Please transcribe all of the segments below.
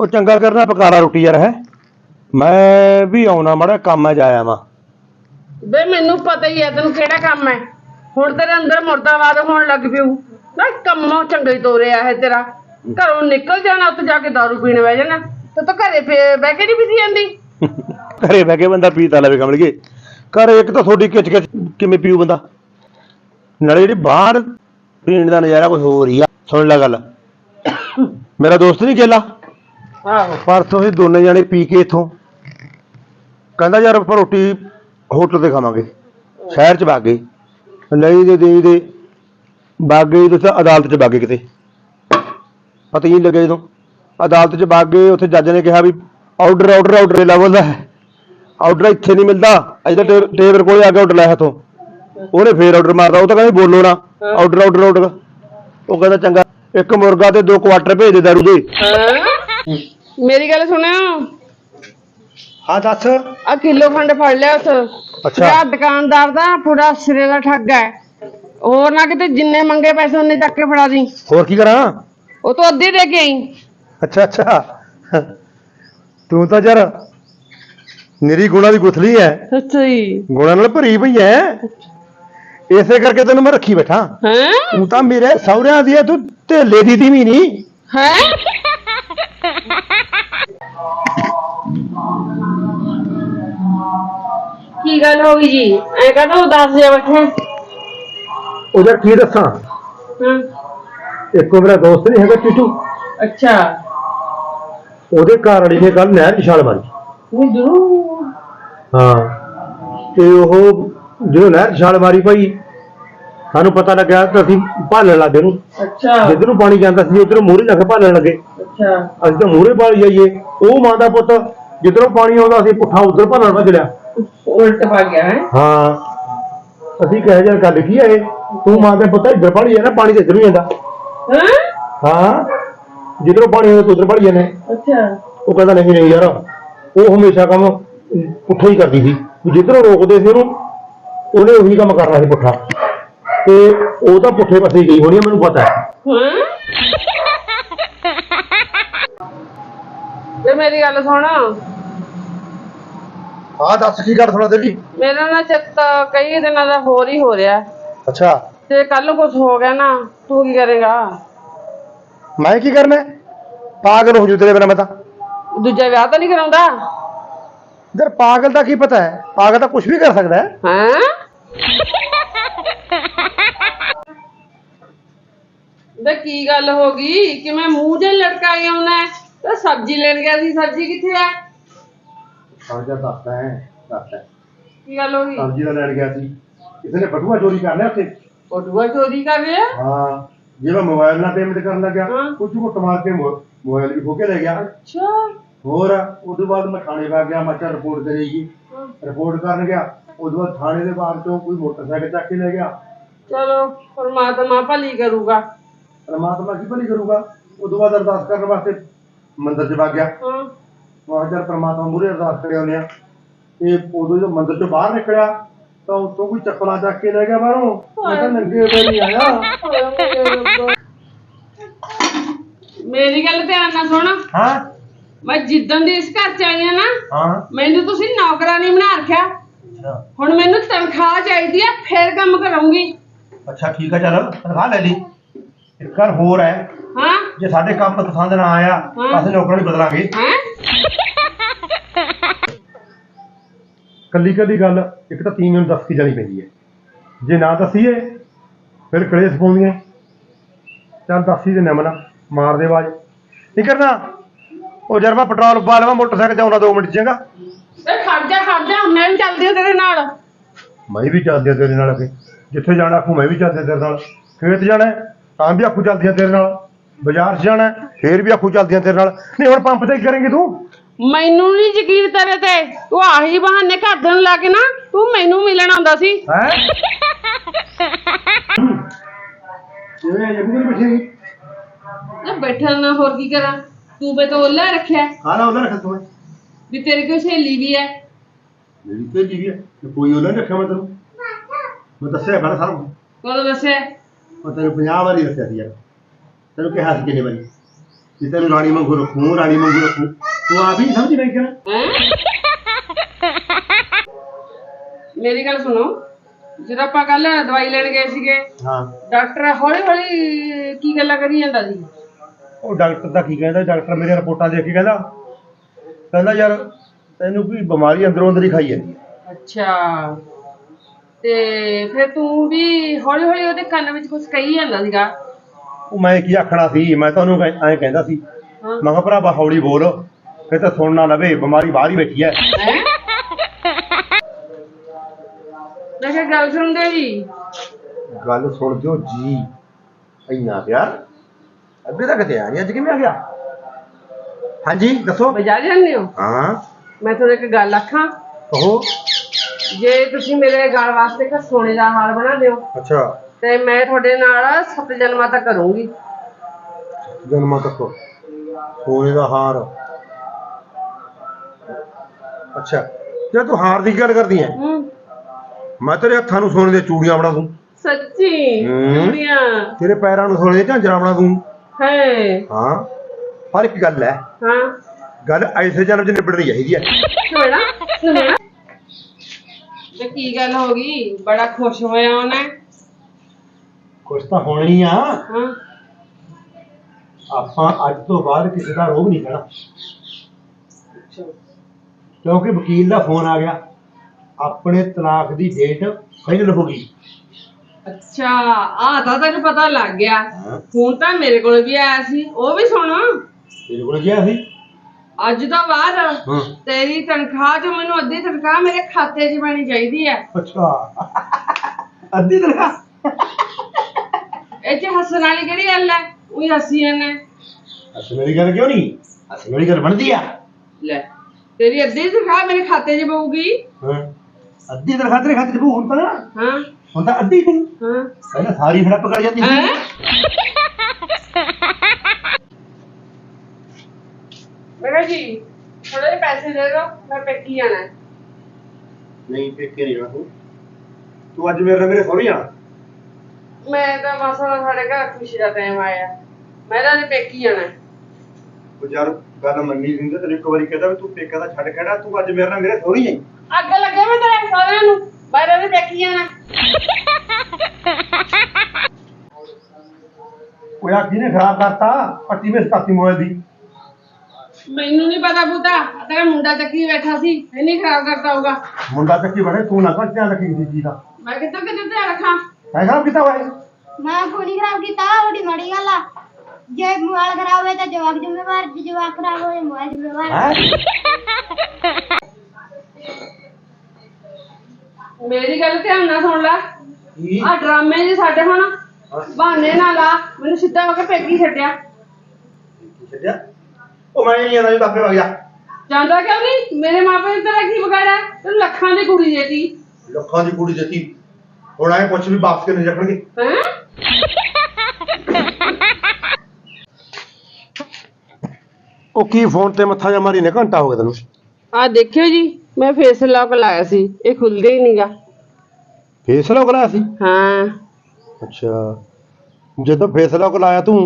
ਉਹ ਚੰਗਾ ਕਰਨਾ ਪਕਾਲਾ ਰੋਟੀ ਯਾਰ ਹੈ। ਮੈਂ ਵੀ ਆਉਣਾ ਮਾੜਾ ਕੰਮ ਚ ਆਇਆ ਵਾਂ ਬੇ ਮੈਨੂੰ ਪਤਾ ਹੀ ਹੈ ਤੈਨੂੰ ਕਿਹੜਾ ਕੰਮ ਹੈ। ਹੁਣ ਤੇਰੇ ਅੰਦਰ ਮੁਰਦਾਬਾਦ ਹੋਣ ਲੱਗ ਪਿਓ। ਨਾ ਕੰਮੋਂ ਚੰਗਾ ਹੀ ਤੋਰਿਆ ਹੈ ਤੇਰਾ। ਘਰੋਂ ਨਿਕਲ ਜਾਣਾ ਉੱਥੇ ਜਾ ਕੇ ਦਾਰੂ ਪੀਣ ਬਹਿ ਜਾਣਾ। ਤੇ ਤਾਂ ਘਰੇ ਫੇ- ਬਹਿ ਕੇ ਨਹੀਂ ਪੀਤੀ ਜਾਂਦੀ? ਘਰੇ ਬਹਿ ਕੇ ਬੰਦਾ ਪੀਤਾ ਲਵੇ ਕਮਲਗੇ ਘਰ ਇੱਕ ਤਾਂ ਤੁਹਾਡੀ ਕਿਚ ਕਿਚ ਕਿਵੇਂ ਪੀਊ ਬੰਦਾ? ਨਾਲੇ ਜਿਹੜੀ ਬਾਹਰ ਪੀਣ ਦਾ ਨਜ਼ਾਰਾ ਕੁਝ ਹੋਰ ਹੀ ਆ। ਸੁਣ ਲੈ ਗੱਲ। ਮੇਰਾ ਦੋਸਤ ਨਹੀਂ ਗੇਲਾ ਆਹੋ। ਪਰਸੋਂ ਅਸੀਂ ਦੋਨੇ ਜਾਣੇ ਪੀ ਕੇ ਇਥੋਂ। ਕਹਿੰਦਾ ਯਾਰ ਆਪਾਂ ਰੋਟੀ ਹੋਟਲ ਤੇ ਖਾਵਾਂਗੇ। ਸ਼ਹਿਰ ਚ ਵਗ ਗਏ। ਲਈ ਦੇ ਦੇ ਦੇ ਵਗ ਗਏ ਤੇ ਅਦਾਲਤ ਚ ਵਗ ਗਏ ਕਿਤੇ। ਪਤਾ ਹੀ ਨਹੀਂ ਲੱਗਿਆ ਜਦੋਂ। ਅਦਾਲਤ ਚ ਵਗ ਗਏ ਉੱਥੇ ਜੱਜ ਨੇ ਕਿਹਾ ਵੀ ਆਰਡਰ ਆਰਡਰ ਆਰਡਰ ਲੈਵਲ ਦਾ ਹੈ। ਆਰਡਰ ਇੱਥੇ ਨਹੀਂ ਮਿਲਦਾ। ਅਜੇ ਤਾਂ ਟੇਬਲ ਕੋਲੇ ਆ ਕੇ ਆਰਡਰ ਲਾਇਆ ਤੋਂ ਉਹਨੇ ਫੇਰ ਆਰਡਰ ਮਾਰਦਾ ਉਹ ਤਾਂ ਕਹਿੰਦਾ ਬੋਲੋ ਨਾ। ਆਰਡਰ ਆਰਡਰ ਆਰਡਰ ਉਹ ਕਹਿੰਦਾ ਚੰਗਾ। ਇੱਕ ਮੁਰਗਾ ਤੇ ਦੋ ਕੁਆਟਰ ਭੇਜ ਦੇ ਦਾਰੂ ਦੇ। ਮੇਰੀ ਗੱਲ ਸੁਣਿਓ। ਹਾਂ ਦੱਸ। ਆ ਕਿਲੋ ਖੰਡ ਫੜ ਲਿਆ ਉਸ। ਅੱਛਾ। ਜਿਹੜਾ ਦੁਕਾਨਦਾਰ ਦਾ ਪੂਰਾ ਸਿਰੇ ਦਾ ਠੱਗ ਹੈ। ਹੋਰ ਨਾ ਕਿਤੇ ਜਿੰਨੇ ਮੰਗੇ ਪੈਸੇ ਉਹਨੇ ਚੱਕ ਕੇ ਫੜਾ ਦੀ। ਹੋਰ ਕੀ ਕਰਾਂ? ਉਹ ਤੋਂ ਅੱਧੀ ਦੇ ਕੇ ਆਈ। ਅੱਛਾ ਅੱਛਾ। ਤੂੰ ਤਾਂ ਯਾਰ ਨਿਰੀ ਗੁਣਾ ਦੀ ਗੁਥਲੀ ਐ। ਅੱਛਾ ਜੀ। ਗੁਣਾ ਨਾਲ ਭਰੀ ਪਈ ਐ। ਇਸੇ ਕਰਕੇ ਤੈਨੂੰ ਮੈਂ ਰੱਖੀ ਬੈਠਾ। ਹੈ? ਤੂੰ ਤਾਂ ਮੇਰੇ ਸਹੁਰਿਆਂ ਦੀ ਐ ਤੂੰ ਢੇਲੇ ਦੀ ਦੀ ਵੀ ਨਹੀਂ ਹੈ? ਕੀ ਗੱਲ ਹੋ ਗਈ ਜੀ? ਐ ਕਹਦਾ ਉਹ 10 ਵਜੇ ਬੈਠੇ ਉਹਦਾ ਕੀ ਦੱਸਾਂ? ਹਾਂ। ਇੱਕੋ ਮੇਰਾ ਦੋਸਤ ਨਹੀਂ ਹੈਗਾ ਟੀਟੂ ਅੱਛਾ। ਉਹਦੇ ਘਰ ਵਾਲੀ ਨੇ ਕੱਲ ਨਹਿਰ 'ਚ ਛਾਲ ਮਾਰੀ। ਉਹ ਜ਼ਰੂਰ। ਹਾਂ। ਤੇ ਉਹ ਜਦੋਂ ਨਹਿਰ 'ਚ ਛਾਲ ਮਾਰੀ ਭਾਈ ਸਾਨੂੰ ਪਤਾ ਲੱਗਿਆ ਤਾਂ ਅਸੀਂ ਭਾਲਣ ਲੱਗੇ ਨੂੰ ਅੱਛਾ। ਜਿੱਧਰ ਨੂੰ ਪਾਣੀ ਜਾਂਦਾ ਸੀ ਉਧਰ ਮੂਹਰੇ ਲੱਗ ਭਾਲਣ ਲੱਗੇ। ਅਸੀਂ ਤਾਂ ਮੂਹਰੇ ਪਾਲ ਜਾਈਏ ਉਹ ਮਾਂ ਦਾ ਪੁੱਤ ਜਿੱਧਰੋਂ ਪਾਣੀ ਆਉਂਦਾ ਸੀ ਪੁੱਠਾ ਉਧਰ ਭਰਨ ਭੱਜ ਲਿਆ ਉਲਟ ਪਾ ਗਿਆ ਹੈ। ਹਾਂ। ਅਸੀਂ ਕਹੇ ਯਾਰ ਗੱਲ ਕੀ ਹੈ ਇਹ? ਤੂੰ ਮਾਂ ਦੇ ਪੁੱਤ ਇੱਧਰ ਪਾਣੀ ਹੈ ਨਾ ਪਾਣੀ ਤੇ ਇੱਧਰ ਹੀ ਜਾਂਦਾ ਹਾਂ? ਹਾਂ। ਜਿੱਧਰੋਂ ਪਾਣੀ ਆਉਂਦਾ ਉਧਰ ਪੜੀ ਜਾਂਦੇ। ਅੱਛਾ। ਉਹ ਕਹਿੰਦਾ ਨਹੀਂ ਨਹੀਂ ਯਾਰ ਉਹ ਹਮੇਸ਼ਾ ਕੰਮ ਪੁੱਠਾ ਹੀ ਕਰਦੀ ਸੀ। ਵੀ ਜਿੱਧਰੋਂ ਰੋਕਦੇ ਸੀ ਉਹਨੂੰ ਉਹਨੇ ਉਹੀ ਕੰਮ ਕਰਨਾ ਸੀ ਪੁੱਠਾ। ਤੇ ਉਹ ਤਾਂ ਪੁੱਠੇ ਪਾਸੇ ਹੀ ਗਈ ਹੋਣੀ ਮੈਨੂੰ ਪਤਾ ਹੈ। ਹਾਂ? ਤੇ ਮੇਰੀ ਗੱਲ ਸੁਣ। ਹਾਂ ਦੱਸ ਕੀ ਕਰ ਥੋੜਾ ਦੇਰੀ ਮੇਰਾ ਨਾ ਚਿੱਤ ਕਈ ਦਿਨਾਂ ਦਾ ਹੋਰ ਹੀ ਹੋ ਰਿਹਾ। ਅੱਛਾ। ਤੇ ਕੱਲ ਨੂੰ ਕੁਝ ਹੋ ਗਿਆ ਨਾ ਤੂੰ ਕੀ ਕਰੇਗਾ? ਮੈਂ ਕੀ ਕਰਨਾ? ਹੈ? ਪਾਗਲ ਹੋ ਜੂ ਤੇਰੇ ਬਿਨਾ ਮੈਂ ਤਾਂ। ਦੂਜਾ ਵਿਆਹ ਤਾਂ ਨਹੀਂ ਕਰਾਉਂਦਾ? ਯਾਰ ਪਾਗਲ ਦਾ ਕੀ ਪਤਾ ਹੈ? ਪਾਗਲ ਤਾਂ ਕੁਝ ਵੀ ਕਰ ਸਕਦਾ ਹੈ। ਹੈਂ? ਤੇ ਕੀ ਗੱਲ ਹੋ ਗਈ? ਕਿਵੇਂ ਮੂੰਹ ਜੇ ਲਟਕਾਈ ਆਉਣਾ ਤੇ ਸਬਜ਼ੀ ਲੈਣ ਗਿਆ ਸੀ ਸਬਜ਼ੀ ਕਿੱਥੇ ਆ ਸਮਝਾ ਦੱਸਦਾ ਹੈ ਦੱਸਦਾ ਕੀ ਗੱਲ ਹੋ ਗਈ ਸਬਜ਼ੀ ਦਾ ਲੈਣ ਗਿਆ ਸੀ ਕਿਸੇ ਨੇ ਬਟੂਆ ਚੋਰੀ ਕਰ ਲਿਆ ਉੱਥੇ ਬਟੂਆ ਚੋਰੀ ਕਰ ਰਿਹਾ ਹਾਂ ਜੇ ਮੈਂ ਮੋਬਾਈਲ ਨਾਲ ਪੇਮੈਂਟ ਕਰਨ ਲੱਗਿਆ ਹਾਂ। ਕੁਝ ਘੁੱਟ ਮਾਰ ਕੇ ਮੋ- ਮੋਬਾਈਲ ਵੀ ਖੋ ਕੇ ਲੈ ਗਿਆ ਅੱਛਾ ਹੋਰ ਉਸ ਤੋਂ ਬਾਅਦ ਮੈਂ ਥਾਣੇ ਵਾ ਗਿਆ ਮੈਂ ਚੱਲ ਰਿਪੋਰਟ ਕਰੇਗੀ ਹਾਂ। ਰਿਪੋਰਟ ਕਰਨ ਗਿਆ ਉਸ ਤੋਂ ਬਾਅਦ ਥਾਣੇ ਦੇ ਬਾਹਰ ਤੋਂ ਕੋਈ ਮੋਟਰਸਾਈਕਲ ਚੱਕ ਕੇ ਲੈ ਗਿਆ ਚਲੋ ਪਰਮਾਤਮਾ ਭਲੀ ਕਰੂਗਾ ਪਰਮਾਤਮਾ ਕੀ ਭਲੀ ਕਰੂਗਾ ਉਸ ਤੋਂ ਬਾਅਦ ਅਰਦਾਸ ਕਰਨ ਵਾਸਤੇ ਮੰਦਿਰ 'ਚ ਵਗ ਗਿਆ। ਹਾਂ। ਚੱਲ ਪਰਮਾਤਮਾ ਮੂਹਰੇ ਅਰਦਾਸ ਕਰਿਆ ਉਹਨੇ ਤੇ ਉਦੋਂ ਜਦੋਂ ਮੰਦਿਰ ਤੋਂ ਬਾਹਰ ਨਿਕਲਿਆ ਤਾਂ ਉੱਥੋਂ ਕੋਈ ਚੱਪਲਾਂ ਚੱਕ ਕੇ ਲੈ ਗਿਆ ਬਾਹਰੋਂ। ਮੈਂ ਤਾਂ ਨੰਗੇ ਪੈਰੀ ਆਇਆ। ਮੇਰੀ ਗੱਲ ਧਿਆਨ ਨਾਲ ਸੁਣ। ਹਾਂ। ਮੈਂ ਜਿੱਦਣ ਦੀ ਇਸ ਘਰ ਚ ਆਈ ਆ ਨਾ ਹਾਂ। ਮੈਨੂੰ ਤੁਸੀਂ ਨੌਕਰਾਨੀ ਬਣਾ ਰੱਖਿਆ। ਅੱਛਾ। ਹੁਣ ਮੈਨੂੰ ਤਨਖਾਹ ਚਾਹੀਦੀ ਆ ਫੇਰ ਕੰਮ ਕਰਾਉਂਗੀ ਅੱਛਾ ਠੀਕ ਆ ਚੱਲ ਤਨਖਾਹ ਲੈ ਲਈ। ਇੱਕ ਗੱਲ ਹੋਰ ਹਾਂ। ਜੇ ਸਾਡੇ ਕੰਮ ਪਸੰਦ ਨਾ ਆਇਆ ਹਾਂ। ਅਸੀਂ ਨੌਕਰਾਂ ਨਹੀਂ ਬਦਲਾਂਗੇ। ਹੈ? ਕੱਲੀ ਕੱਲੀ ਗੱਲ ਇੱਕ ਤਾਂ ਤੀਨ ਨੂੰ ਦੱਸ ਕੇ ਜਾਣੀ ਪੈਂਦੀ ਹੈ। ਜੇ ਨਾ ਦੱਸੀਏ ਫਿਰ ਕਲੇਸ਼ ਪਾਉਂਦੀਆਂ। ਚੱਲ ਦੱਸੀ ਦੇ ਨਮਨਾ ਮਾਰ ਦੇ ਆਵਾਜ਼। ਨਹੀਂ ਕਰਨਾ। ਉਹ ਜਰ ਮੈਂ ਪੈਟਰੋਲ ਪਾ ਲਵਾਂ ਮੋਟਰਸਾਈਕਲ ਤੇ ਆਉਣਾ 2 ਮਿੰਟ ਚੰਗਾ। ਤੇ ਖੜ ਜਾ ਖੜ ਜਾ ਮੈਂ ਵੀ ਚੱਲਦੀ ਹਾਂ ਤੇਰੇ ਨਾਲ। ਮੈਂ ਵੀ ਚੱਲਦੀ ਆ ਤੇਰੇ ਨਾਲ ਅੱਗੇ। ਜਿੱਥੇ ਜਾਣਾ ਆਖੂ ਮੈਂ ਵੀ ਚੱਲਦੀ ਆ ਤੇਰੇ ਨਾਲ। ਖੇਤ ਜਾਣਾ ਹੈ, ਤਾਂ ਵੀ ਆਖੂ ਚੱਲਦੀ ਆ ਤੇਰੇ ਨਾਲ। ਬਾਜ਼ਾਰ 'ਚ ਜਾਣਾ ਹੈ, ਫੇਰ ਵੀ ਆਖੂ ਚੱਲਦੀ ਆ ਤੇਰੇ ਨਾਲ। ਨਹੀਂ ਹੁਣ ਪੰਪ ਤੇ ਕੀ ਕਰੇਂਗੀ ਤੂੰ? ਮੈਨੂੰ ਨਹੀਂ ਯਕੀਨ ਤੇਰੇ ਤੇ। ਤੂੰ ਆਹੀ ਬਹਾਨੇ ਘਰ ਦੇਣ ਲਾ ਕੇ ਨਾ ਤੂੰ ਮੈਨੂੰ ਮਿਲਣ ਆਉਂਦਾ ਸੀ। ਹੈ? ਕਿਵੇਂ ਇਹ ਵੀ ਬੈਠੀ ਨਾ ਬੈਠਾ ਨਾ ਹੋਰ ਕੀ ਕਰਾਂ? ਤੂੰ ਬੇ ਤਾਂ ਉਹਲਾ ਰੱਖਿਆ। ਖਾਣਾ ਉਹਦਾ ਰੱਖ ਤੂੰ ਵੀ ਤੇਰੀ ਕੋਈ ਸਹੇਲੀ ਵੀ ਹੈ। ਮੇਰੀ ਤੇ ਜੀ ਵੀ ਹੈ। ਤੇ ਕੋਈ ਉਹਨੇ ਰੱਖਿਆ ਮੈਂ ਤੈਨੂੰ? ਮੈਂ ਦੱਸਿਆ ਬੜਾ ਸਾਰਾ ਕਦੋਂ ਦੱਸਿਆ? ਮੈਂ ਤੈਨੂੰ 50 ਵਾਰੀ ਦੱਸਿਆ ਸੀ ਯਾਰ। ਤੈਨੂੰ ਕਿਹਾ ਸੀ ਕਿੰਨੇ ਵਾਰੀ ਕਿ ਤੈਨੂੰ ਰਾਣੀ ਵਾਂਗੂ ਰੱਖੂ ਰਾਣੀ ਵਾਂਗੂ ਰੱਖੂ। ਤੂੰ ਆਪ ਹੀ ਸਮਝ ਰਹੀ ਕਿਹੜਾ। ਹੈਂ? ਮੇਰੀ ਗੱਲ ਸੁਣੋ ਜਦੋਂ ਆਪਾਂ ਕੱਲ ਦਵਾਈ ਲੈਣ ਗਏ ਸੀਗੇ ਹਾਂ। ਡਾਕਟਰ ਹੌਲੀ ਹੌਲੀ ਕੀ ਗੱਲਾਂ ਕਰੀ ਜਾਂਦਾ ਸੀ? ਉਹ ਡਾਕਟਰ ਦਾ ਕੀ ਕਹਿੰਦਾ ਡਾਕਟਰ ਮੇਰੇ ਰਿਪੋਰਟਾਂ ਦੇਖ ਕੇ ਕਹਿੰਦਾ ਕਹਿੰਦਾ ਯਾਰ ਤੈਨੂੰ ਕੋਈ ਬਿਮਾਰੀ ਅੰਦਰੋਂ ਅੰਦਰ ਹੀ ਖਾਈ ਜਾਂਦੀ ਹੈ। ਅੱਛਾ। ਤੇ ਫਿਰ ਤੂੰ ਵੀ ਹੌਲੀ ਹੌਲੀ ਉਹਦੇ ਕੰਨ ਵਿੱਚ ਕੁਝ ਕਹੀ ਜਾਂਦਾ ਸੀਗਾ। ਉਹ ਮੈਂ ਕੀ ਆਖਣਾ ਸੀ ਮੈਂ ਤਾਂ ਉਹਨੂੰ ਐਂ ਕਹਿੰਦਾ ਸੀ ਮੈਂ ਕਿਹਾ ਭਰਾਵਾ ਹੌਲੀ ਬੋਲ ਫਿਰ ਤਾਂ ਸੁਣ ਨਾ ਲਵੇ ਬਿਮਾਰੀ ਬਾਹਰ ਹੀ ਬੈਠੀ? ਮੈਂ ਕਿਹਾ ਗੱਲ ਸੁਣਦੇ ਜੀ। ਗੱਲ ਸੁਣ ਦਿਓ ਜੀ ਇੰਨਾ ਪਿਆਰ। ਅੱਗੇ ਤੱਕ ਤੇ ਆ ਨਹੀਂ ਅੱਜ ਕਿਵੇਂ ਆ ਗਿਆ? ਹਾਂਜੀ ਦੱਸੋ। ਬਜਾ ਜਾਂਦੇ ਹੋ? ਹਾਂ। ਮੈਂ ਤੁਹਾਨੂੰ ਇੱਕ ਗੱਲ ਆਖਾਂ। ਕਹੋ। ਜੇ ਤੁਸੀਂ ਮੇਰੇ ਗਲ ਵਾਸਤੇ ਇੱਕ ਸੋਨੇ ਦਾ ਹਾਰ ਬਣਾ ਦਿਓ ਅੱਛਾ। ਤੇ ਮੈਂ ਤੁਹਾਡੇ ਨਾਲ ਸੱਤ ਜਨਮਾਂ ਤੱਕ ਕਰੂੰਗੀ ਜਨਮਾਂ ਤੱਕ। ਸੋਨੇ ਦਾ ਹਾਰ। ਅੱਛਾ ਜੇ ਤੂੰ ਹਾਰ ਦੀ ਗੱਲ ਕਰਦੀ ਹੂੰ। ਮੈਂ ਤੇਰੇ ਹੱਥਾਂ ਨੂੰ ਸੋਨੇ ਦੀਆਂ ਚੂੜੀਆਂ ਬਣਾ ਦੂੰ। ਸੱਚੀ? ਹੂੰ। ਚੂੜੀਆਂ? ਤੇਰੇ ਪੈਰਾਂ ਨੂੰ ਸੋਨੇ ਦੀਆਂ ਝਾਂਜਰਾਂ ਬਣਾ ਦੂੰ। ਹੈ। ਹਾਂ। ਪਰ ਇੱਕ ਗੱਲ ਹੈ ਹਾਂ। ਗੱਲ ਐਸੇ ਜਨਮ ਚ ਨਿਬੜਨੀ ਚਾਹੀਦੀ ਹੈ ਸੁਣਾ ਸੁਣਾ ਤੇ ਕੀ ਗੱਲ ਹੋ ਗਈ? ਬੜਾ ਖੁਸ਼ ਹੋਇਆ ਉਹਨੇ। ਕੁਛ ਤਾਂ ਹੋਣਾ ਆ। ਹਾਂ। ਆਪਾਂ ਅੱਜ ਤੋਂ ਬਾਅਦ ਕਿਸੇ ਦਾ ਰੋਗ ਨਹੀਂ ਕਹਿਣਾ ਕਿਉਂਕਿ ਵਕੀਲ ਦਾ ਫੋਨ ਆ ਗਿਆ। ਆਪਣੇ ਤਲਾਕ ਦੀ ਡੇਟ ਫਾਈਨਲ ਹੋ ਗਈ। ਅੱਛਾ ਆ ਤਾਂ ਤੈਨੂੰ ਪਤਾ ਲੱਗ ਗਿਆ। ਹਾਂ। ਫੋਨ ਤਾਂ ਮੇਰੇ ਕੋਲ ਵੀ ਆਇਆ ਸੀ। ਉਹ ਵੀ ਸੁਣ। ਤੇਰੇ ਕੋਲ ਗਿਆ ਸੀ? ਅੱਜ ਤੋਂ ਬਾਅਦ ਹਾਂ। ਤੇਰੀ ਤਨਖਾਹ ਜੋ ਮੈਨੂੰ ਅੱਧੀ ਤਨਖਾਹ ਮੇਰੇ ਖਾਤੇ 'ਚ ਪੈਣੀ ਚਾਹੀਦੀ ਹੈ। ਅੱਛਾ। ਅੱਧੀ ਤਨਖਾਹ? ਇਹ 'ਚ ਹੱਸਣ ਵਾਲੀ ਕਿਹੜੀ ਗੱਲ ਹੈ? ਉਹੀ ਹੱਸੀ ਜਾਂਦੇ ਅਸਲ ਮੇਰੀ ਗੱਲ ਕਿਉਂ ਨਹੀਂ? ਅਸਲ ਮੇਰੀ ਗੱਲ ਬਣਦੀ ਆ। ਲੈ ਤੇਰੀ ਅੱਧੀ ਤਨਖਾਹ ਮੇਰੇ ਖਾਤੇ 'ਚ ਪਊਗੀ। ਹਾਂ। ਅੱਧੀ ਤਨਖਾਹ ਤੇਰੇ ਖਾਤੇ ਚ ਪਊ ਹੁਣ ਤਾਂ? ਹਾਂ। ਹੁਣ ਤਾਂ ਅੱਧੀ ਨਹੀਂ ਹਾਂ। ਪਹਿਲਾਂ ਸਾਰੀ ਹੜੱਪ ਕਰ ਜਾਂਦੀ ਸੀ। ਹੈਂ? ਜੀ ਥੋੜੇ ਜਿਹੇ ਪੈਸੇ ਦੇ ਦਿਓ ਮੈਂ ਪੇਕੀ ਜਾਣਾ ਹੈ। ਨਹੀਂ ਪੇਕੇ ਨਹੀਂ ਜਾਣਾ ਤੂੰ। ਤੂੰ ਅੱਜ ਮੇਰੇ ਨਾਲ ਮੇਰੇ ਸਹੁਰੇ ਜਾਣਾ। ਮੈਂ ਤਾਂ ਬਸ ਹੁਣ ਸਾਡੇ ਘਰ ਖੁਸ਼ੀ ਦਾ ਟਾਈਮ ਆਇਆ। ਮੈਂ ਤਾਂ ਅੱਜ ਪੇਕੀ ਜਾਣਾ। ਹੈ। ਉਹ ਯਾਰ ਗੱਲ ਮੰਨੀ ਸੀ ਤੇ ਇੱਕ ਵਾਰੀ ਕਹਿੰਦਾ ਵੀ ਤੂੰ ਪੇਕਾ ਦਾ ਛੱਡ ਖੜਾ ਤੂੰ ਅੱਜ ਮੇਰੇ ਨਾਲ ਮੇਰੇ ਸਹੁਰੇ ਜਾਈ ਅੱਗ ਲੱਗੇ ਮੈਂ ਤੇਰੇ ਸਾਰਿਆਂ ਨੂੰ। ਬਾਹਰ ਵੀ ਪੇਕੀ ਜਾਣਾ। ਉਹ ਯਾਰ ਕਿਹਨੇ ਖਰਾਬ ਕਰਤਾ ਪੱਟੀ ਵਿੱਚ ਕਰਤੀ ਮੋਬਾਈਲ ਦੀ। ਮੈਨੂੰ ਨਹੀਂ ਪਤਾ ਪੁੱਤਾ ਤੇਰਾ ਮੁੰਡਾ ਚੱਕੀ ਬੈਠਾ ਸੀ ਇਹਨੇ ਖਰਾਬ ਕਰਤਾ ਹੋਊਗਾ। ਮੁੰਡਾ ਚੱਕੀ ਬਣੇ ਤੂੰ ਨਾ ਕਰ ਧਿਆਨ ਰੱਖੀ ਚੀਜ਼ ਦਾ। ਮੈਂ ਕਿੱਧਰ ਕਿੱਧਰ ਧਿਆਨ ਰੱਖਾਂ? ਹੈ ਖਰਾਬ ਕੀਤਾ ਹੋਇਆ ਮੈਂ ਫੋਨ ਖਰਾਬ ਕੀਤਾ? ਉਹਦੀ ਮਾੜੀ ਗੱਲ ਆ। ਜੇ ਮੋਬਾਈਲ ਖਰਾਬ ਹੋਏ ਤਾਂ ਜਵਾਕ ਜ਼ਿੰਮੇਵਾਰ ਜੇ ਜਵਾਕ ਖਰਾਬ ਹੋਏ ਮੋਬਾਈਲ ਜ਼ਿੰਮੇਵਾਰ। ਹੈ? ਮੇਰੀ ਗੱਲ ਧਿਆਨ ਨਾਲ ਸੁਣ ਲੈ। ਕੀ? ਆ ਡਰਾਮੇ ਜੀ ਸਾਡੇ ਹੁਣ ਬਹਾਨੇ ਨਾਲ ਆ। ਮੈਨੂੰ ਸਿੱਧਾ ਹੋ ਕੇ ਪੇਕੀ ਛੱਡਿਆ। ਛੱਡਿਆ? ਉਹ ਮੈਂ ਨਹੀਂ ਆਂਦਾ ਜੀ ਬਾਪੇ ਵਗ ਜਾ। ਜਾਂਦਾ ਕਿਉਂ ਨਹੀਂ ਮੇਰੇ ਮਾਪੇ ਨੇ ਤੇਰਾ ਕੀ ਵਿਗਾੜਿਆ? ਤੈਨੂੰ ਲੱਖਾਂ ਦੀ ਕੁੜੀ ਦੇਤੀ। ਲੱਖਾਂ ਦੀ ਕੁੜੀ ਦਿੱਤੀ। ਹੁਣ ਆਏ ਪੁੱਛ ਵੀ ਵਾਪਸ ਕਿੰਨੇ ਰੱਖਣਗੇ ਹੈਂ? ਉਹ ਕੀ ਫੋਨ ਤੇ ਮੱਥਾ ਜਾ ਮਾਰੀ ਨੇ? ਘੰਟਾ ਹੋ ਗਿਆ ਤੈਨੂੰ। ਆ ਦੇਖਿਓ ਜੀ ਮੈਂ ਫੇਸ ਲੌਕ ਲਾਇਆ ਸੀ ਇਹ ਖੁੱਲਦਾ ਹੀ ਨਹੀਂਗਾ। ਫੇਸ ਲੌਕ ਲਾਇਆ ਸੀ? ਹਾਂ। ਅੱਛਾ। ਜਦੋਂ ਫੇਸ ਲੌਕ ਲਾਇਆ ਤੂੰ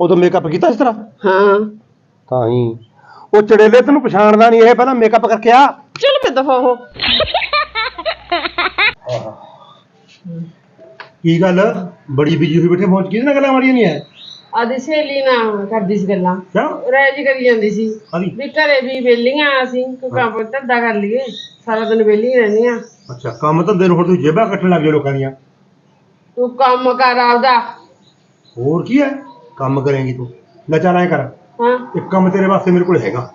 ਉਦੋਂ ਮੇਕਅਪ ਕੀਤਾ ਇਸ ਤਰ੍ਹਾਂ? ਹਾਂ। ਤਾਂ ਹੀ। ਉਹ ਚੜੇਲੇ ਤੈਨੂੰ ਪਛਾਣਦਾ ਨਹੀਂ ਇਹ ਪਹਿਲਾਂ ਮੇਕਅਪ ਕਰਕੇ ਆ। ਚਲ ਮੈਂ ਦਫਾ ਹੋ ਕੀ ਗੱਲ? ਬੜੀ ਬਿਜ਼ੀ ਹੋਈ ਬੈਠੇ ਪਹੁੰਚ ਕਿਹਦੇ ਨਾਲ ਗੱਲਾਂ ਮਾਰੀਆਂ ਨਹੀਂ ਐ ਆਦੀ ਸਹੇਲੀ ਨਾਲ ਕਰਦੀ ਸੀ ਗੱਲਾਂ। ਕਿਉਂ ਰਹਿ ਜੀ ਕਰੀ ਜਾਂਦੀ ਸੀ। ਹਾਂਜੀ। ਵੀ ਘਰੇ ਵੀ ਵਿਹਲੀਆਂ ਅਸੀਂ ਕੋਈ ਕੰਮ ਧੰਦਾ ਕਰ ਲਈਏ ਸਾਰਾ ਦਿਨ ਵਿਹਲੀ ਰਹਿੰਦੀਆਂ ਅੱਛਾ ਕੰਮ ਧੰਦੇ ਨੂੰ ਹੁਣ ਤੂੰ ਜੇਬਾਂ ਕੱਟਣ ਲੱਗ ਜਾ ਲੋਕਾਂ ਦੀਆਂ। ਤੂੰ ਕੰਮ ਕਰ ਆਪਦਾ। ਹੋਰ ਕੀ ਹੈ? ਕੰਮ ਕਰੇਂਗੀ ਤੂੰ। ਲੈ ਚੱਲ ਐ ਕਰ। ਹਾਂ। ਇੱਕ ਕੰਮ ਤੇਰੇ ਵਾਸਤੇ ਮੇਰੇ ਕੋਲ ਹੈਗਾ।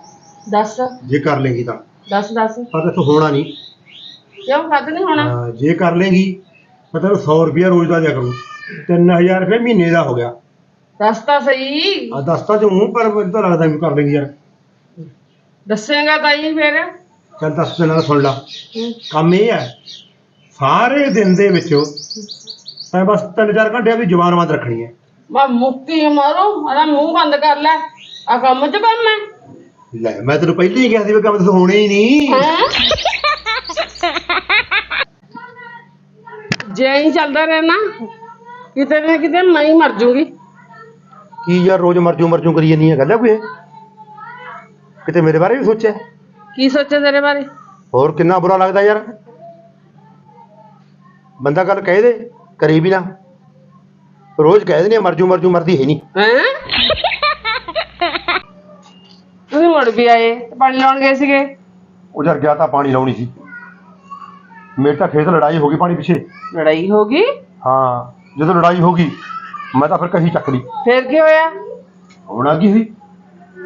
ਦੱਸ। ਜੇ ਕਰ ਲੇਂਗੀ ਤਾਂ। ਦੱਸ ਦੱਸ। ਪਰ ਤੂੰ ਹੋਣਾ ਨਹੀਂ। ਕਿਉਂ? ਖੱਦ ਨਹੀਂ ਹੋਣਾ। ਹਾਂ, ਜੇ ਕਰ ਲੇਂਗੀ ਮੈਂ ਤੈਨੂੰ 100 ਰੁਪਿਆ ਰੋਜ਼ ਦਾ ਦਿਆ ਕਰੂੰ। 3000 ਰੁਪਏ ਮਹੀਨੇ ਦਾ ਹੋ ਗਿਆ। ਦੱਸ ਤਾਂ ਸਹੀ। ਆ ਦੱਸਤਾ ਤੂੰ ਪਰ ਮੈਨੂੰ ਤਾਂ ਲੱਗਦਾ ਵੀ ਕਰ ਲੇਂਗੀ ਯਾਰ। ਦੱਸੇਗਾ ਤਾਂ ਹੀ ਫਿਰ। ਚੱਲ ਦੱਸ ਦੇ ਨਾਲ ਸੁਣ ਲਾ। ਕੰਮ ਇਹ ਹੈ ਸਾਰੇ ਦਿਨ ਦੇ ਵਿੱਚ ਤੈਂ ਬਸ 3-4 ਘੰਟੇ ਦੀ ਜ਼ੁਬਾਨ ਬੰਦ ਰੱਖਣੀ ਹੈ। ਮੈਂ ਮੁੱਕੀ ਮਾਰੂ ਅਰਾ ਮੂੰਹ ਬੰਦ ਕਰ ਲੈ। ਆ ਕੰਮ ਚ ਕੰਮ ਹੈ। ਲੈ ਮੈਂ ਤੈਨੂੰ ਪਹਿਲਾਂ ਹੀ ਕਿਹਾ ਸੀ ਵੀ ਕੰਮ ਤਾਂ ਹੋਣੇ ਹੀ ਨਹੀਂ। ਹੈਂ? ਜੇ ਹੀ ਚੱਲਦਾ ਰਹਿਣਾ ਕਿਤੇ ਨਾ ਕਿਤੇ ਮੈਂ ਹੀ ਮਰ ਜੂਗੀ। ਕੀ ਯਾਰ ਰੋਜ਼ ਮਰਜੂ ਮਰਜੂ ਕਰੀ ਜਾਂਦੀ ਹੈ ਗੱਲ ਹੈ ਕੋਈ? ਇਹ? ਕਿਤੇ ਮੇਰੇ ਬਾਰੇ ਵੀ ਸੋਚਿਆ? ਕੀ ਸੋਚਿਆ ਤੇਰੇ ਬਾਰੇ? ਹੋਰ ਕਿੰਨਾ ਬੁਰਾ ਲੱਗਦਾ ਯਾਰ? ਬੰਦਾ ਗੱਲ ਕਹਿ ਦੇ ਕਰੀ ਵੀ ਨਾ। ਰੋਜ਼ ਕਹਿ ਦਿੰਦੇ ਮਰਜੂ ਮਰਜੂ ਮਰਦੀ ਹੈ ਨਹੀਂ। ਹੈ? ਤੁਸੀਂ ਮੁੜ ਵੀ ਆਏ ਤੇ ਪਾਣੀ ਲਾਉਣ ਗਏ ਸੀਗੇ? ਉਹ ਯਾਰ ਗਿਆ ਤਾਂ ਪਾਣੀ ਲਾਉਣੀ ਸੀ। ਮੇਰੇ ਤਾਂ ਖੇਤ ਲੜਾਈ ਹੋ ਗਈ ਪਾਣੀ ਪਿੱਛੇ। ਲੜਾਈ ਹੋ ਗਈ? ਹਾਂ ਜਦੋਂ ਲੜਾਈ ਹੋ ਗਈ ਮੈਂ ਤਾਂ ਫਿਰ ਕਹੀ ਚੱਕ ਲਈ। ਫੇਰ ਕੀ ਹੋਇਆ? ਹੋਣਾ ਕੀ ਸੀ?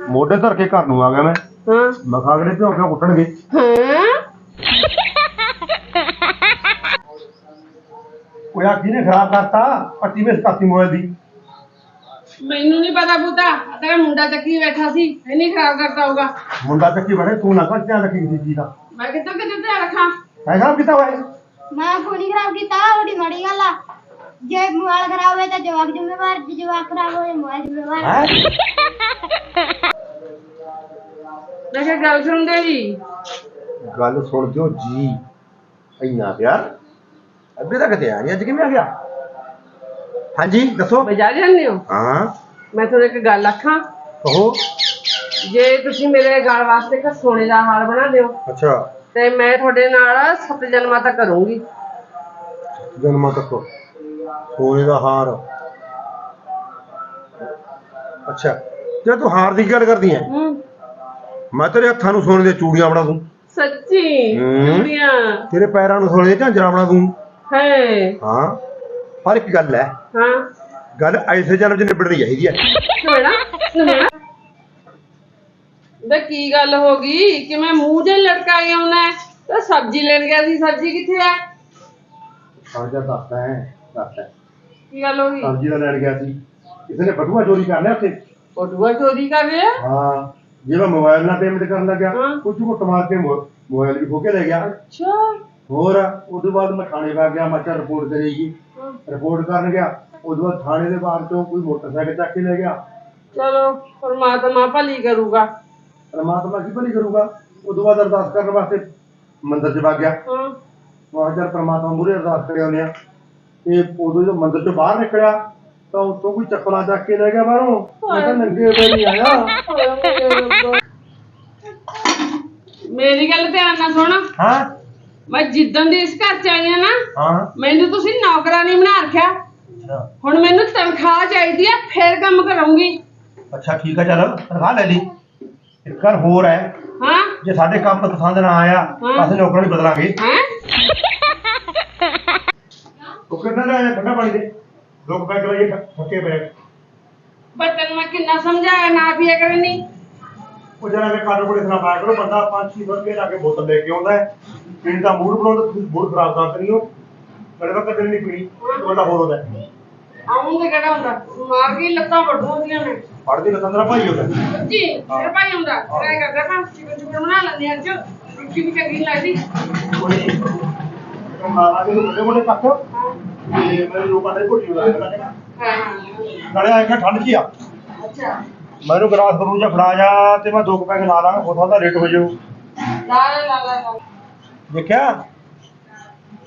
ਮੋਢੇ ਧਰ ਕੇ ਘਰ ਨੂੰ ਆ ਗਿਆ ਮੈਂ। ਹਾਂ। ਮੈਂ ਖਾ ਅਗਲੇ ਭਿਓ ਕੇ ਕੁੱਟਣਗੇ? ਹਾਂ। ਉਹ ਯਾਰ ਕਿਹਨੇ ਖਰਾਬ ਕਰਤਾ? ਪੱਟੀ ਵਿੱਚ ਕਾਤੀ ਮੋਬਾਈਲ ਦੀ। ਮੈਨੂੰ ਨਹੀਂ ਪਤਾ ਬੁੱਤਾ ਤੇਰਾ ਮੁੰਡਾ ਚੱਕੀ ਬੈਠਾ ਸੀ ਇਹਨੇ ਖਰਾਬ ਕਰਤਾ ਹੋਊਗਾ। ਮੁੰਡਾ ਚੱਕੀ ਬੜੇ ਤੂੰ ਨਾ ਕਰ ਧਿਆਨ ਰੱਖੀ ਚੀਜ਼ ਦਾ। ਮੈਂ ਕਿੱਧਰ ਕਿੱਧਰ ਧਿਆਨ ਰੱਖਾਂ? ਹੈ ਖਰਾਬ ਕੀਤਾ ਹੋਇਆ ਮੈਂ ਫੋਨ ਖਰਾਬ ਕੀਤਾ ਉਹਦੀ ਮਾੜੀ ਗੱਲ ਆ। ਜੇ ਮੋਬਾਈਲ ਖਰਾਬ ਹੋਵੇ ਤਾਂ ਜਵਾਕ ਜ਼ਿੰਮੇਵਾਰ ਜੇ ਜਵਾਕ ਖਰਾਬ ਹੋਵੇ ਮੋਬਾਈਲ ਜ਼ਿੰਮੇਵਾਰ ਦੇਖੇ ਗੱਲ ਸੁਣਦੇ ਜੀ। ਗੱਲ ਸੁਣ ਦਿਓ ਜੀ। ਇੰਨਾ ਪਿਆਰ ਅੱਗੇ ਤੱਕ ਤੇ ਆ ਨਹੀਂ ਅੱਜ ਕਿਵੇਂ ਆ ਗਿਆ? ਹਾਂਜੀ ਦੱਸੋ। ਬਜਾ ਜਾਂਦੇ ਹੋ? ਹਾਂ। ਮੈਂ ਤੁਹਾਨੂੰ ਇੱਕ ਗੱਲ ਆਖਾਂ। ਕਹੋ। ਜੇ ਤੁਸੀਂ ਮੇਰੇ ਗਾਲ ਵਾਸਤੇ ਇੱਕ ਸੋਨੇ ਦਾ ਹਾਰ ਬਣਾ ਦਿਓ ਅੱਛਾ। ਤੇ ਮੈਂ ਤੁਹਾਡੇ ਨਾਲ ਸੱਤ ਜਨਮਾਂ ਤੱਕ ਕਰੂੰਗੀ ਜਨਮਾਂ ਤੱਕ। ਸੋਨੇ ਦਾ ਹਾਰ। ਅੱਛਾ ਜੇ ਤੂੰ ਹਾਰ ਦੀ ਗੱਲ ਕਰਦੀ ਐ ਹੂੰ। ਮੈਂ ਤੇਰੇ ਹੱਥਾਂ ਨੂੰ ਸੋਨੇ ਦੀਆਂ ਚੂੜੀਆਂ ਬਣਾ ਦੂੰ। ਸੱਚੀ? ਹੂੰ। ਚੂੜੀਆਂ? ਤੇਰੇ ਪੈਰਾਂ ਨੂੰ ਸੋਨੇ ਦੀਆਂ ਝਾਂਜਰਾਂ ਬਣਾ ਦੂੰ। ਹੈ। ਹਾਂ। ਪਰ ਇੱਕ ਗੱਲ ਹੈ ਹਾਂ। ਗੱਲ ਐਸੇ ਜਨਮ ਚ ਨਿਬੜਨੀ ਚਾਹੀਦੀ ਹੈ ਸੁਣਾ ਸੁਣਾ ਬੇ ਕੀ ਗੱਲ ਹੋ ਗਈ ਕਿ ਮੈਂ ਮੂੰਹ ਜੇ ਲਟਕਾਈ ਆਉਣਾ ਹੈ? ਤੇ ਸਬਜ਼ੀ ਲੈਣ ਗਿਆ ਸੀ ਸਬਜ਼ੀ ਕਿੱਥੇ ਹੈ? ਸਾਜਾ ਦੱਸਦਾ ਹੈ ਦੱਸਦਾ ਹੈ। ਕੀ ਗੱਲ ਹੋ ਗਈ? ਸਬਜ਼ੀ ਦਾ ਲੈਣ ਗਿਆ ਸੀ। ਕਿਸੇ ਨੇ ਬਟੂਆ ਚੋਰੀ ਕਰ ਲਿਆ ਉੱਥੇ? ਫੋਟੋਆ ਚੋਰੀ ਕਰ ਰਿਹਾ ਹਾਂ ਜੇ ਮੈਂ ਮੋਬਾਈਲ ਨਾਲ ਪੇਮੈਂਟ ਕਰਨ ਲੱਗਿਆ ਹਾਂ। ਕੁਝ ਘੁੱਟ ਮਾਰ ਕੇ ਮੋ- ਮੋਬਾਈਲ ਵੀ ਖੋ ਕੇ ਲੈ ਗਿਆ। ਅੱਛਾ। ਹੋਰ ਉਸ ਤੋਂ ਬਾਅਦ ਮੈਂ ਥਾਣੇ ਵਾ ਗਿਆ ਮੈਂ ਕਿਹਾ ਰਿਪੋਰਟ ਕਰੇਗੀ ਹਾਂ। ਰਿਪੋਰਟ ਕਰਨ ਗਿਆ ਉਸ ਤੋਂ ਬਾਅਦ ਥਾਣੇ ਦੇ ਬਾਹਰ ਤੋਂ ਕੋਈ ਮੋਟਰਸਾਈਕਲ ਚੱਕ ਕੇ ਲੈ ਗਿਆ। ਚਲੋ ਪਰਮਾਤਮਾ ਭਲੀ ਕਰੂਗਾ। ਪਰਮਾਤਮਾ ਕੀ ਭਲੀ ਕਰੂਗਾ? ਉਸ ਤੋਂ ਬਾਅਦ ਅਰਦਾਸ ਕਰਨ ਵਾਸਤੇ ਮੰਦਿਰ 'ਚ ਵਗ ਗਿਆ। ਹਾਂ। ਪਰਮਾਤਮਾ ਮੂਰੇ ਅਰਦਾਸ ਕਰਿਆ ਉਹਨੇ ਤੇ ਉਦੋਂ ਜਦੋਂ ਮੰਦਿਰ 'ਚੋਂ ਬਾਹਰ ਨਿਕਲਿਆ ਤਾਂ ਉੱਥੋਂ ਕੋਈ ਚੱਪਲਾਂ ਚੱਕ ਕੇ ਲੈ ਗਿਆ ਬਾਹਰੋਂ। ਮੈਂ ਤਾਂ ਨੰਗੇ ਪੈਰ ਨਹੀਂ ਆਇਆ। ਮੇਰੀ ਗੱਲ ਧਿਆਨ ਨਾਲ ਸੁਣ। ਹਾਂ। ਮੈਂ ਜਿੱਦਣ ਦੀ ਇਸ ਘਰ ਚ ਆਈ ਆ ਨਾ ਹਾਂ। ਮੈਨੂੰ ਤੁਸੀਂ ਨੌਕਰਾਨੀ ਬਣਾ ਰੱਖਿਆ। ਅੱਛਾ। ਹੁਣ ਮੈਨੂੰ ਤਨਖਾਹ ਚਾਹੀਦੀ ਹੈ ਫਿਰ ਕੰਮ ਕਰਾਂਗੀ। ਅੱਛਾ ਠੀਕ ਹੈ ਚੱਲ ਤਨਖਾਹ ਲੈ ਲਈ। ਇੱਕ ਗੱਲ ਹੋਰ ਹੈ। ਹਾਂ। ਜੇ ਸਾਡੇ ਕੰਮ ਪਸੰਦ ਨਾ ਆਇਆ ਤਾਂ ਅਸੀਂ ਨੌਕਰਾਂ ਨਹੀਂ ਬਦਲਾਂਗੇ। ਹੈ? ਉਹ ਕਿੰਨਾ ਦਾ ਆਇਆ? ਠੰਡਾ ਪਾਣੀ ਦੇ। ਲੋਕ ਬੈਠ ਲਈਏ ਥੱਕੇ ਪਏ। ਬਤਨ ਮੈਂ ਕਿੰਨਾ ਸਮਝਾਇਆ ਨਾ ਪੀਆ ਕਰਨੀ ਉਹ ਜਰਾ ਵੇ ਕਾਟੋ ਕੋਲੇ ਸੁਣਾ ਪਾਇਆ ਕਰੋ ਬੰਦਾ 5-6 ਰੁਪਏ ਲਾ ਕੇ ਬੋਤਲ ਲੈ ਕੇ ਆਉਂਦਾ ਹੈ। ਪੀਣ ਦਾ ਮੂਡ ਬਣਾਉਂਦਾ ਤੁਸੀਂ ਮੂਡ ਖਰਾਬ ਕਰ ਦਿੰਦੇ ਹੋ। ਕਦੇ ਨਹੀਂ ਪੀਣੀ ਤੁਹਾਡਾ ਹੋਰ ਹੁੰਦਾ ਹੈ। ਆਉਂਦੇ ਕਿਹੜਾ ਹੁੰਦਾ? ਮਾਰ ਕੇ ਲੱਤਾਂ ਵੱਢੂ ਹੁੰਦੀਆਂ ਨੇ। ਪੜ੍ਹਦੀ ਨਾ ਤੰਦਰਾ ਭਾਈ ਹੁੰਦਾ ਕੇ ਠੰਡ ਆ। ਅੱਛਾ। ਮੈਨੂੰ ਗਲਾਸ ਬਰੂ ਜਾਂ ਫੜਾ ਜਾ ਤੇ ਮੈਂ ਦੋ ਕੁ ਪੈਗ ਲਾ ਲਾਂਗਾ ਉਦੋਂ ਦਾ ਰੇਟ ਹੋ ਜਾਊ। ਲਾ ਲੈ ਲਾ। ਦੇਖਿਆ?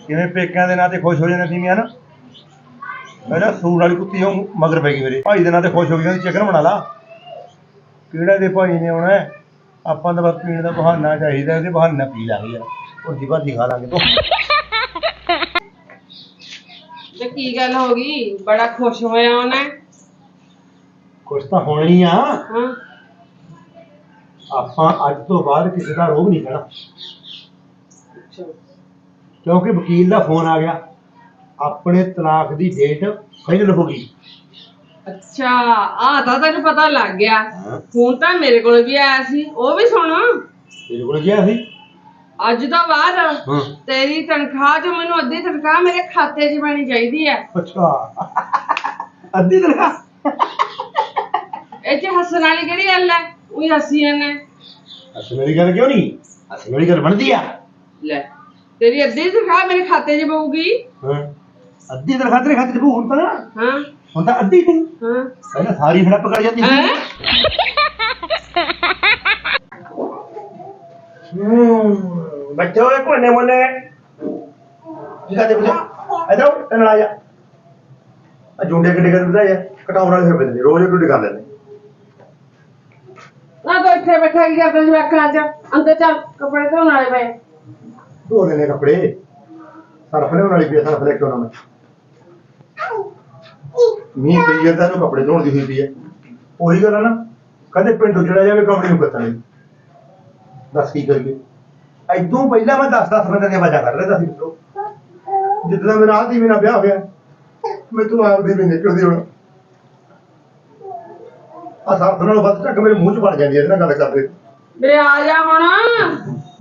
ਕਿਵੇਂ ਪੇਕਿਆਂ ਦੇ ਨਾਂ ਤੇ ਖੁਸ਼ ਹੋ ਜਾਂਦੇ ਤੀਵੀਆਂ ਨਾ। ਮੇਰਾ ਸੂਰ ਵਾਲੀ ਕੁੱਤੀ ਉਹ ਮਗਰ ਪੈ ਗਈ ਮੇਰੇ। ਭਾਈ ਦੇ ਨਾਂ ਤੇ ਖੁਸ਼ ਹੋ ਗਈ ਕਹਿੰਦੀ ਚਿਕਨ ਬਣਾ ਲਾ। ਕਿਹੜਾ ਦੇ ਭਾਈ ਨੇ ਆਉਣਾ ਹੈ? ਆਪਾਂ ਤਾਂ ਬਸ ਪੀਣ ਦਾ ਬਹਾਨਾ ਚਾਹੀਦਾ ਉਹਦੇ ਬਹਾਨੇ ਪੀ ਲਾਂਗੇ ਯਾਰ। ਭੁਰਜੀ ਭਾਜੀ ਖਾ ਲਾਂਗੇ। ਤੋਂ ਤੇ ਕੀ ਗੱਲ ਹੋ ਗਈ? ਬੜਾ ਖੁਸ਼ ਹੋਇਆ ਉਹਨੇ? ਕੁਛ ਤਾਂ ਹੋਣਾ ਹੀ ਆ। ਹਾਂ। ਆਪਾਂ ਅੱਜ ਤੋਂ ਬਾਅਦ ਕਿਸੇ ਦਾ ਰੋਗ ਨਹੀਂ ਕਹਿਣਾ ਕਿਉਂਕਿ ਵਕੀਲ ਦਾ ਫੋਨ ਆ ਗਿਆ। ਆਪਣੇ ਤਲਾਕ ਦੀ ਡੇਟ ਫਾਈਨਲ ਹੋ ਗਈ। ਅੱਛਾ ਆ ਤਾਂ ਤੈਨੂੰ ਪਤਾ ਲੱਗ ਗਿਆ। ਹਾਂ। ਫੋਨ ਤਾਂ ਮੇਰੇ ਕੋਲ ਵੀ ਆਇਆ ਸੀ ਉਹ ਵੀ ਸੁਣ। ਤੇਰੇ ਕੋਲ ਗਿਆ ਸੀ? ਅੱਜ ਤੋਂ ਬਾਅਦ ਹਾਂ। ਤੇਰੀ ਤਨਖਾਹ ਜੋ ਮੈਨੂੰ ਅੱਧੀ ਤਨਖਾਹ ਮੇਰੇ ਖਾਤੇ 'ਚ ਪੈਣੀ ਚਾਹੀਦੀ ਹੈ। ਅੱਛਾ। ਅੱਧੀ ਤਨਖਾਹ? ਇਹ 'ਚ ਹੱਸਣ ਵਾਲੀ ਕਿਹੜੀ ਗੱਲ ਹੈ? ਉਹੀ ਹੱਸੀ ਜਾਂਦੇ ਅਸਲ ਮੇਰੀ ਗੱਲ ਕਿਉਂ ਨਹੀਂ? ਅਸਲ ਮੇਰੀ ਗੱਲ ਬਣਦੀ ਆ। ਲੈ ਤੇਰੀ ਅੱਧੀ ਤਨਖਾਹ ਮੇਰੇ ਖਾਤੇ 'ਚ ਪਊਗੀ। ਹਾਂ। ਅੱਧੀ ਤਨਖਾਹ ਤੇਰੇ ਖਾਤੇ 'ਚ ਪਊ ਹੁਣ ਤਾਂ। ਹਾਂ। ਤਾਂ ਅੱਧੀ ਨਹੀਂ ਹਾਂ। ਪਹਿਲਾਂ ਸਾਰੀ ਹੜੱਪ ਕਰ ਜਾਂਦੀ ਸੀ ਹੈਂ? ਹੂੰ ਬੱਚੋ ਇਹ ਕੋਨੇ ਮੋਨੇ ਕੀ ਕਰਦੇ ਬੁਝਾ ਇਧਰ ਤਨ ਲਾ ਜਾ। ਆ ਜੁੰਡੇ ਕਿੱਡੇ ਕਰ ਦਿੰਦਾ ਯਾਰ ਕਟਾਉਣ ਵਾਲੇ ਫਿਰ ਨੇ ਰੋਜ਼ ਡਿਊਟੀ ਕਰ ਲੈਂਦੇ ਨਾ। ਤਾਂ ਇੱਥੇ ਬੈਠਾ ਕੀ ਕਰਦਾ ਜਵਾਕਾਂ ਚ? ਅੰਦਰ ਚੱਲ ਕੱਪੜੇ ਧੋਣ ਵਾਲੇ ਪਏ। ਧੋ ਲੈਣੇ ਕੱਪੜੇ। ਸਰਫ ਲੈਣ ਵਾਲੀ ਪਈ ਸਰਫ ਲੈ ਕੇ ਆਉਣਾ ਮੈਂ। ਮੀਂਹ ਪਈ ਜਾਂਦਾ ਨੂੰ ਕੱਪੜੇ ਧੋਣ ਦੀ ਹੋਈ ਪਈ ਹੈ ਉਹੀ ਗੱਲ ਆ ਨਾ ਕਦੇ ਪਿੰਡੋਂ ਚਲਾ ਜਾਵੇ ਕਮਰੇ ਨੂੰ ਪਤਾ ਨਹੀਂ ਦੱਸ ਕੀ ਕਰੀਏ? ਐਦੋਂ ਪਹਿਲਾਂ ਮੈਂ 10-10 ਮਿੰਟ ਦੀਆਂ ਵਜ੍ਹਾ ਕਰ ਰਿਹਾ ਸੀ ਮਿੱਤਰੋ ਜਿੱਦਾਂ ਮੇਰਾ ਆਦੀ ਮੇਰਾ ਵਿਆਹ ਹੋਇਆ ਮੈਂ ਤੂੰ ਆਪਦੀ ਵੀ ਨਿਕਲਦੀ ਹੁਣ। ਆ ਸਰਫ ਨਾਲੋਂ ਵੱਧ ਝੱਗ ਮੇਰੇ ਮੂੰਹ 'ਚ ਵੜ ਜਾਂਦੀ ਹੈ ਇਹਦੇ ਨਾਲ ਗੱਲ ਕਰਦੇ। ਵੇ ਆ ਜਾ ਹੁਣ।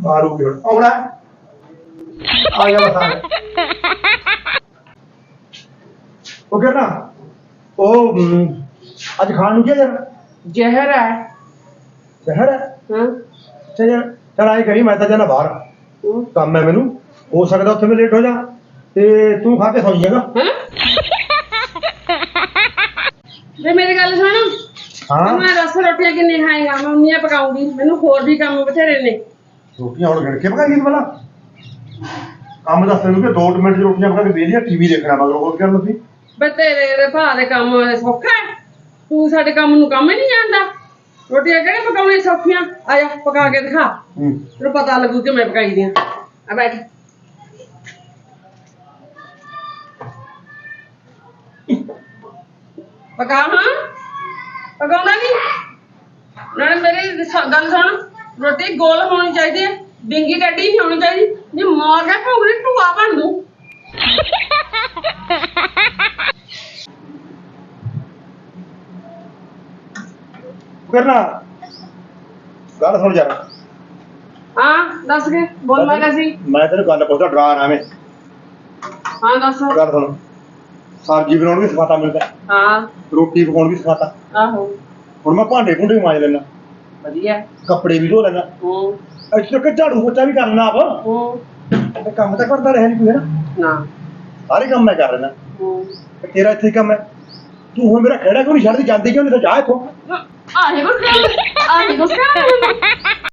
ਮਾਰੂਗੀ ਹੁਣ। ਆਉਣਾ? ਆ ਆ ਗਿਆ। ਉਹ ਕਹਿੰਦਾ ਉਹ ਅੱਜ ਖਾਣ ਨੂੰ ਕੀ ਜ਼ਹਿਰ ਹੈ। ਸ਼ਹਿਰ ਹੈ? ਹਾਂ। ਅੱਛਾ ਯਾਰ ਚਲ ਆਏ ਕਰੀ ਮੈਂ ਤਾਂ ਜਾਣਾ ਬਾਹਰ। ਹੂੰ। ਕੰਮ ਹੈ ਮੈਨੂੰ। ਹੋ ਸਕਦਾ ਉੱਥੇ ਮੈਂ ਲੇਟ ਹੋ ਜਾ। ਤੇ ਤੂੰ ਖਾ ਕੇ ਸੌਂ ਜਾਏਗਾ ਹੈਂ? ਵੇ ਮੇਰੀ ਗੱਲ ਸੁਣ। ਹਾਂ। ਮੈਂ ਰਸ ਰੋਟੀਆਂ ਕਿੰਨੀ ਖਾਏਗਾ? ਮੈਂ ਉਨੀਆਂ ਪਕਾਉਂਗੀ। ਮੈਨੂੰ ਹੋਰ ਵੀ ਕੰਮ ਬਥੇਰੇ ਨੇ। ਰੋਟੀਆਂ ਹੁਣ ਗਿਣ ਕੇ ਪਕਾਈਆਂ ਤੂੰ ਪਹਿਲਾਂ? ਕੰਮ ਦੱਸ ਤੈਨੂੰ ਕਿ 2 ਮਿੰਟ ਦੀ ਰੋਟੀਆਂ ਪਕਾ ਕੇ ਵੇਲੀਆਂ ਟੀਵੀ ਦੇਖਣਾ ਮਗਰ ਹੋਰ ਕਰਨ ਲੱਗੀ ਬੇ ਤੇਰੇ ਦੇ ਭਾ ਦੇ ਕੰਮ ਸੌਖਾ ਹੈ। ਤੂੰ ਸਾਡੇ ਕੰਮ ਨੂੰ ਕੰਮ ਹੀ ਨਹੀਂ ਜਾਣਦਾ। ਰੋਟੀਆਂ ਕਿਹੜੇ ਪਕਾਉਣੀਆਂ ਸੌਖੀਆਂ? ਆ ਜਾ ਪਕਾ ਕੇ ਦਿਖਾ। ਹੂੰ। ਤੈਨੂੰ ਪਤਾ ਲੱਗੂ ਕਿ ਮੈਂ ਪਕਾਈ ਦੀਆਂ। ਆ ਬੈਠ। ਪਕਾ ਹਾਂ। ਪਕਾਉਣਾ ਨਹੀਂ। ਨਾਲੇ ਮੇਰੀ ਸ- ਗੱਲ ਸੁਣ। ਰੋਟੀ ਗੋਲ ਹੋਣੀ ਚਾਹੀਦੀ ਹੈ। ਡਿੰਗੀ ਟੱਡੀ ਨਹੀਂ ਹੋਣੀ ਚਾਹੀਦੀ। ਜੇ ਮਾਰ ਕੇ ਭੌਗਰੀ ਟੂਆ ਬਣ ਦੂੰ ਕਰਨਾ ਗੱਲ ਸੁਣ ਯਾਰ ਹਾਂ ਦੱਸ ਕੇ ਬੋਲ ਮੈਂ ਸੀ ਮੈਂ ਤੈਨੂੰ ਗੱਲ ਪੁੱਛਦਾ ਡਰਾ ਨਾ ਐਵੇਂ। ਹਾਂ ਦੱਸ। ਗੱਲ ਸੁਣ। ਸਬਜ਼ੀ ਬਣਾਉਣ ਵੀ ਸਿਖਾਤਾ ਮਿਲਦਾ। ਹਾਂ। ਰੋਟੀ ਪਕਾਉਣ ਵੀ ਸਿਖਾਤਾ ਆਹੋ। ਹੁਣ ਮੈਂ ਭਾਂਡੇ ਭੁੰਡੇ ਵੀ ਮਾਂਜ ਲੈਣਾ ਵਧੀਆ। ਕੱਪੜੇ ਵੀ ਧੋ ਲੈਣਾ ਹੂੰ। ਇੱਥੇ ਤੱਕ ਝਾੜੂ ਪੋਚਾ ਵੀ ਕਰਨਾ ਆਪ। ਹੂੰ। ਤੇ ਕੰਮ ਤਾਂ ਕਰਦਾ ਰਹਿ ਨਹੀਂ ਕੋਈ ਨਾ? ਨਾ ਸਾਰੇ ਕੰਮ ਮੈਂ ਕਰ ਲੈਣਾ ਹੂੰ। ਤੇ ਤੇਰਾ ਇੱਥੇ ਹੀ ਕੰਮ ਹੈ। ਤੂੰ ਹੁਣ ਮੇਰਾ ਖੇੜਾ ਕਿਉਂ ਨਹੀਂ ਛੱਡਦੀ? ਜਾਂਦੀ ਕਿਉਂ ਨਹੀਂ? ਤਾਂ ਜਾ ਇੱਥੋਂ। ਆਹੀ ਕੁਛ ਆਹੀ ਕੁਛ